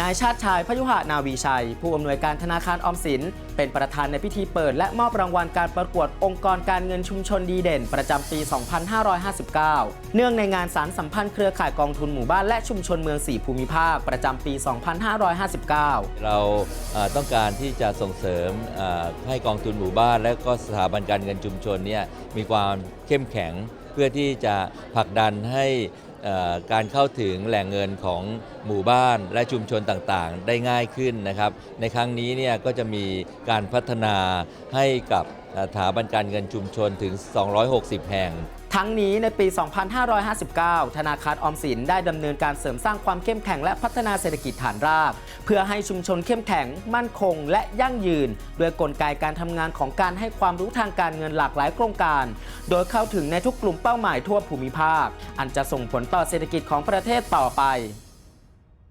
นายชาติชายพยุหะนาวีชัย ผู้อำนวยการธนาคารออมสิน เป็นประธานในพิธีเปิดและมอบรางวัลการประกวดองค์กรการเงินชุมชนดีเด่น ประจำปี 2559 เนื่องในงานสารสัมพันธ์เครือข่ายกองทุนหมู่บ้านและชุมชนเมืองสี่ภูมิภาค ประจำปี 2559 เราต้องการที่จะส่งเสริมให้กองทุนหมู่บ้าน และก็สถาบันการเงินชุมชนเนี่ยมีความเข้มแข็งเพื่อที่จะผลักดันให้ การเข้าถึงแหล่งเงินของหมู่บ้านและชุมชนต่างๆ ได้ง่ายขึ้นนะครับ ในครั้งนี้เนี่ยก็จะมีการพัฒนาให้กับสถาบันการเงินชุมชนถึง 260 แห่ง ทั้งนี้ในปี 2559 ธนาคารออมสินได้ดำเนินการเสริมสร้างความเข้มแข็งและพัฒนาเศรษฐกิจฐานราก เพื่อให้ชุมชนเข้มแข็ง มั่นคง และยั่งยืน ด้วยกลไกการทำงานของการให้ความรู้ทางการเงินหลากหลายโครงการ โดยเข้าถึงในทุกกลุ่มเป้าหมายทั่วภูมิภาค อันจะส่งผลต่อเศรษฐกิจของประเทศต่อไป